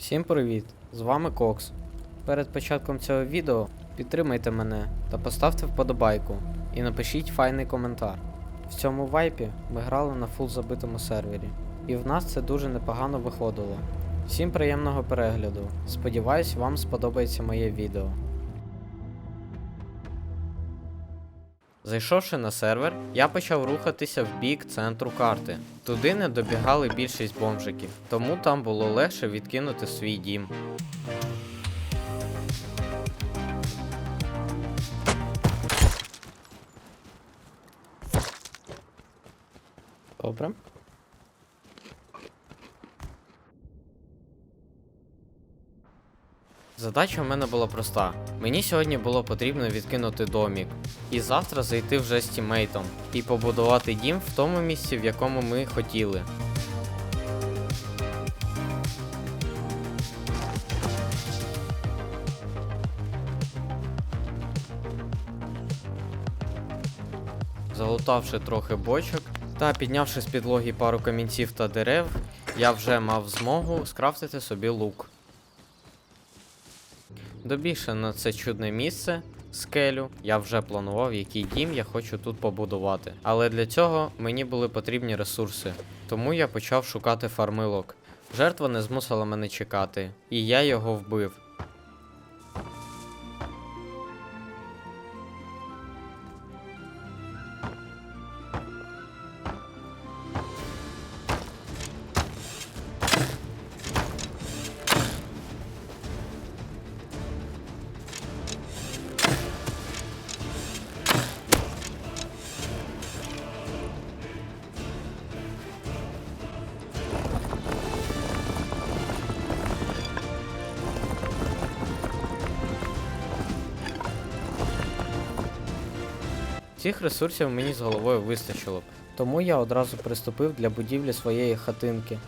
Всім привіт! З вами Кокс. Перед початком цього відео підтримайте мене та поставте вподобайку і напишіть файний коментар. В цьому вайпі ми грали на фул забитому сервері, і в нас це дуже непогано виходило. Всім приємного перегляду. Сподіваюсь, вам сподобається моє відео. Зайшовши на сервер, я почав рухатися в бік центру карти. Туди не добігали більшість бомжиків, тому там було легше відкинути свій дім. Добре. Задача в мене була проста. Мені сьогодні було потрібно відкинути домік, і завтра зайти вже з тімейтом і побудувати дім в тому місці, в якому ми хотіли. Залутавши трохи бочок та піднявши з підлоги пару камінців та дерев, я вже мав змогу скрафтити собі лук. Добігши на це чудне місце, скелю, я вже планував, який дім я хочу тут побудувати. Але для цього мені були потрібні ресурси, тому я почав шукати фармилок. Жертва не змусила мене чекати, і я його вбив. Цих ресурсів мені з головою вистачило б, тому я одразу приступив для будівлі своєї хатинки.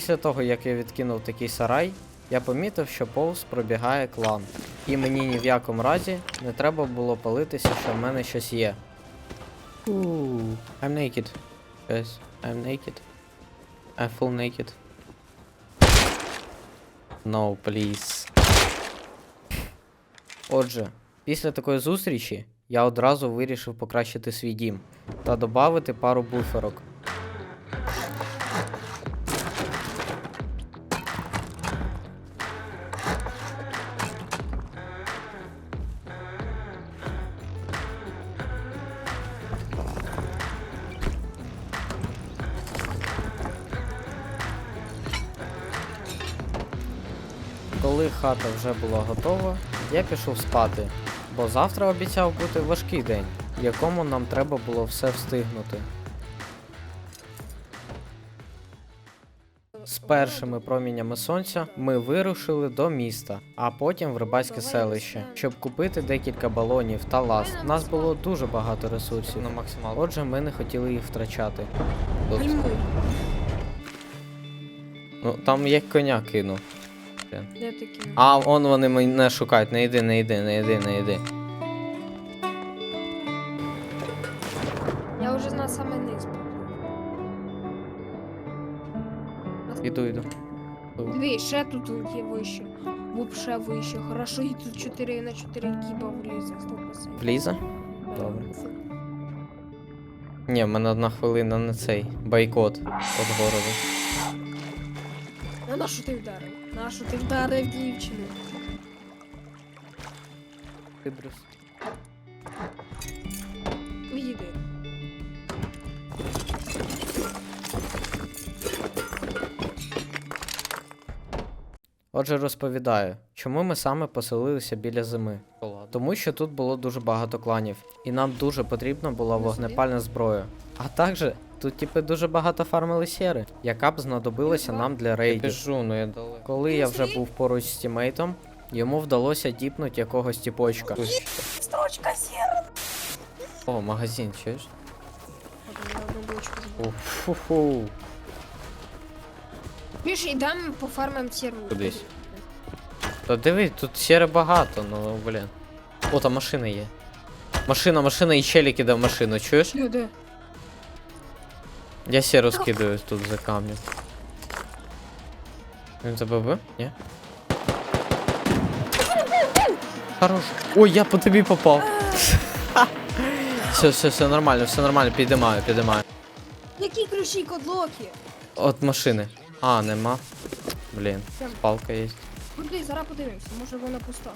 Після того, як я відкинув такий сарай, я помітив, що повз пробігає клан. І мені ні в якому разі не треба було палитися, що в мене щось є. Ooh, I'm naked. Guys, I'm naked. I'm full naked. No, please. Отже, після такої зустрічі я одразу вирішив покращити свій дім та додати пару буферок. Хата вже була готова, я пішов спати, бо завтра обіцяв бути важкий день, в якому нам треба було все встигнути. З першими промінями сонця ми вирушили до міста, а потім в рибацьке селище, щоб купити декілька балонів та ласт. У нас було дуже багато ресурсів на максимал. Отже, ми не хотіли їх втрачати. Ну там як коня кинув. Де такі? А, он вони мене шукають. Не йди, не йди, не йди, не йди. Я вже на саме низ. Іду, іду. Дві, ще тут є вище. Вообще вище. Хорошо, і тут 4 на 4 кіба влізе. Влізе? Добре. Ні, в мене одна хвилина на цей бойкот від городу. А на що ти вдарив? На що ти вдарив дівчину? Хидрус. Уїди. Отже, розповідаю, чому ми саме поселилися біля зими. Тому що тут було дуже багато кланів, і нам дуже потрібна була вогнепальна зброя. А також тут типи дуже багато фармили сєри, яка б знадобилася нам для рейдів. Біжу, ну я далеко. Коли я вже був поруч з тімейтом, йому вдалося діпнуть якогось тіпочка. Строчка сіра. О, магазин, чуєш? Фу-фу. Міш, ідемо пофармимо сіру. Кудись. Та диви, тут сєри багато, ну блін. О, там машина є. Машина, машина і челік іде в машину, чуєш? Де, де? Я сіру скидаю тут за камнем. Він тебе вбив? Ні? Хорош. Ой, я по тобі попав. Все, все, все нормально, все нормально, підіймаю, підіймаю. Які ключі кодлоки? От машини. А, нема. Блін, палка є. Куди, зараз подивимося, може вона пуста.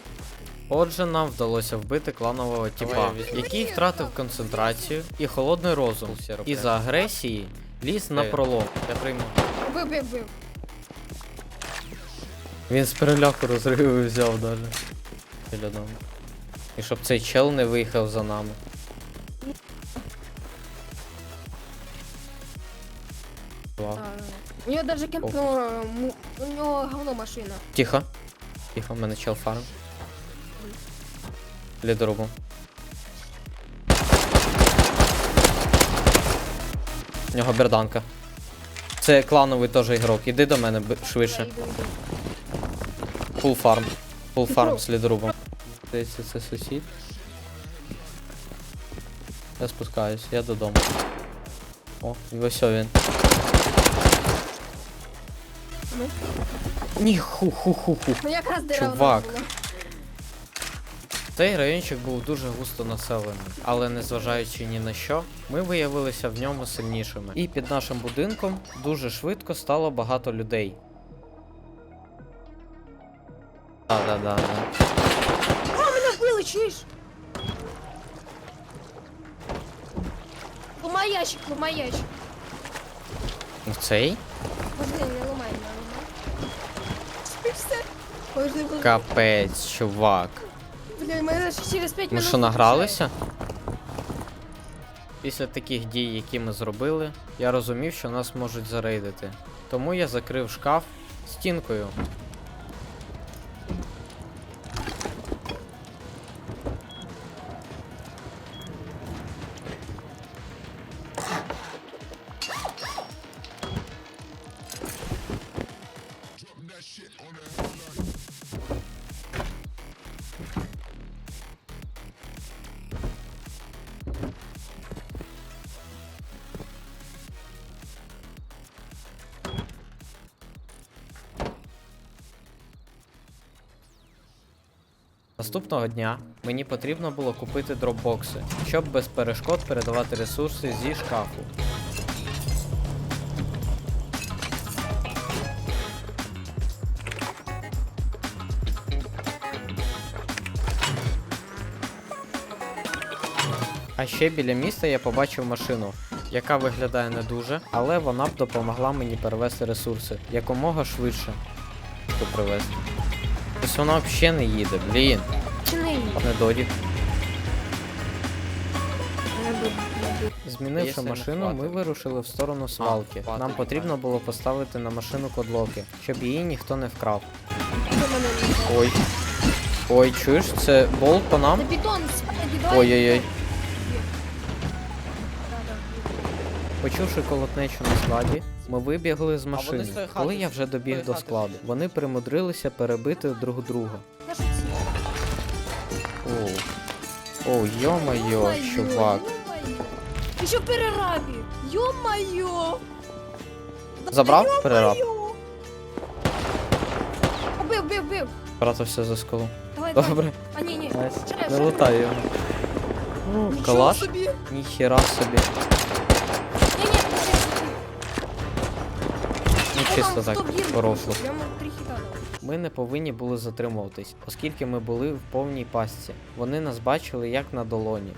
Отже, нам вдалося вбити кланового тіпа, який втратив концентрацію і холодний розум. І за агресії ліз на пролом. Я прийму. Бив, бив, бив. Він з переляку розриви взяв даже. Біля дому. І щоб цей чел не виїхав за нами. А, У нього даже кемп... ну, му- у нього говно машина. Тихо. Тихо, в мене чел фарм. Лідорубом. У нього берданка. Це клановий теж ігрок. Іди до мене швидше. Фул фарм. Фул фарм з лідорубом. Здається, це сусід. Я спускаюсь, я додому. О, ось він. Ні, ху-ху-ху-ху. Ну якраз дерева Чувак. Цей райончик був дуже густо населений, але незважаючи ні на що, ми виявилися в ньому сильнішими. І під нашим будинком дуже швидко стало багато людей. Да-да-да. Мене вбили, чуєш? Ломай ящик, ломай ящик. Ну цей? Подожди, не ломай, не ломай. Капець, чувак. Бля, ми ще через 5 Ми минут. що награлися? Після таких дій, які ми зробили, я розумів, що нас можуть зарейдити. Тому я закрив шкаф стінкою. Наступного дня мені потрібно було купити дропбокси, щоб без перешкод передавати ресурси зі шкафу. А ще біля міста я побачив машину, яка виглядає не дуже, але вона б допомогла мені перевести ресурси якомога швидше. Що привезти. Тобто вона взагалі не їде, блін. Чи не? Недодік. Не. Змінивши машину, ми вирушили в сторону свалки. Нам потрібно було поставити на машину кодлоки, щоб її ніхто не вкрав. Ой. Ой, чуєш, це болт по нам? Ой-ой-ой. Почувши колотнечу на складі, ми вибігли з вони машини. з тої хати- Коли я вже з добіг тої до хати складу, пішли. вони примудрилися перебити друг друга. Та що це? Оу. Оу, йо-моє, Ё-моё, чувак. ё-моё. Ти що в перерабі? Йо-моє! Забрав перераб? Убив, бив, бив. Спрятався за скалу. Давай, давай. Добре. А, ні, ні. Найс. Ще, Не ще. лутай його. О, Нічого Калаш? собі. Ніхіра собі. Чисто так, дав. Ми не повинні були затримуватись, оскільки ми були в повній пастці. Вони нас бачили як на долоні.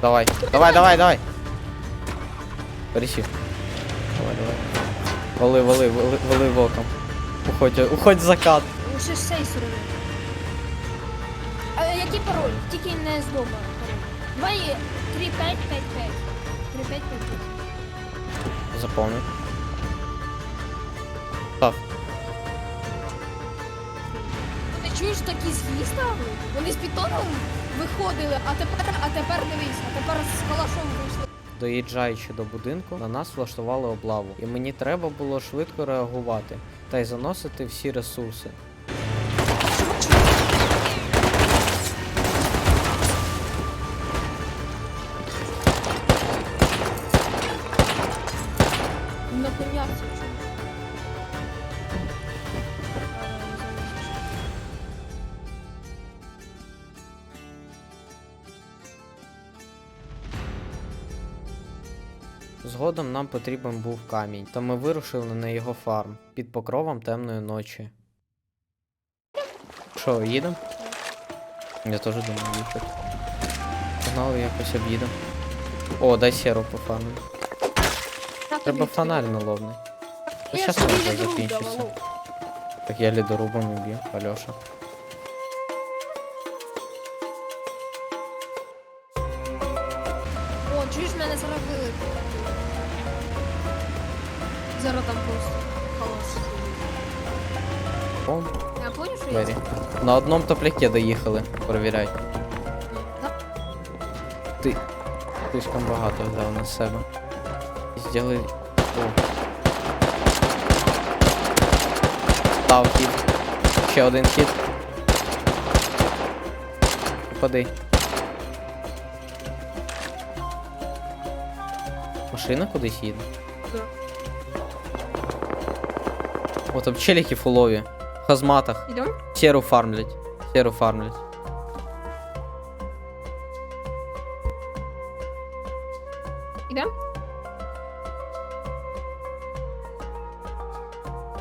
Давай, давай, давай, давай. Пересів. Давай, давай. Вали, вали, вали, вали воком. Уходь, уходь закат. Ще з. А який пароль? Тільки не з дома. пароль. Давай 3, 5, 5, 5. 5 Заповнив. Чуєш такі злі стали? Вони з бетоном виходили, а тепер, а тепер дивись, а тепер з калашом вийшли. доїжджаючи до будинку, на нас влаштували облаву, і мені треба було швидко реагувати та й заносити всі ресурси. На Згодом нам потрібен був камінь, та ми вирушили на його фарм під покровом темної ночі. Що, їдемо? Я теж думаю їхати. Погнали якось об'їдемо. О, дай сіру по фарму. Треба фонарь наловний. Ж вже закінчиться. Так я лідорубом уб'ю, Альоша. Зараз там просто халас. О, Я понял, що я. На одному топляке доїхали, перевіряй. Так. Ти слишком багато взяв на себе. Сделай. О. Став хід. Ще один хід. Попади. Машина кудись їде? Да. О, там челіки фулові. В хазматах. Ідем? Серу фармлять. Серу фармлять. Ідем?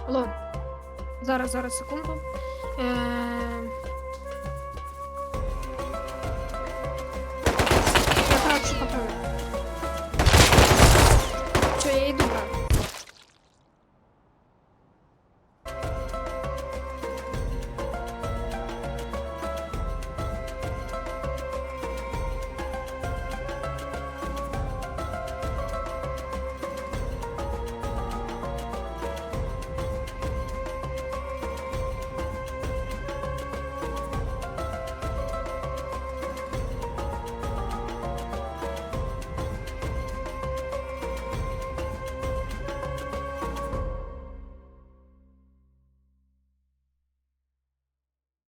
Алло. Зараз, зараз, секунду. Ем... Я коротше поправлю. Що, я йду, брат.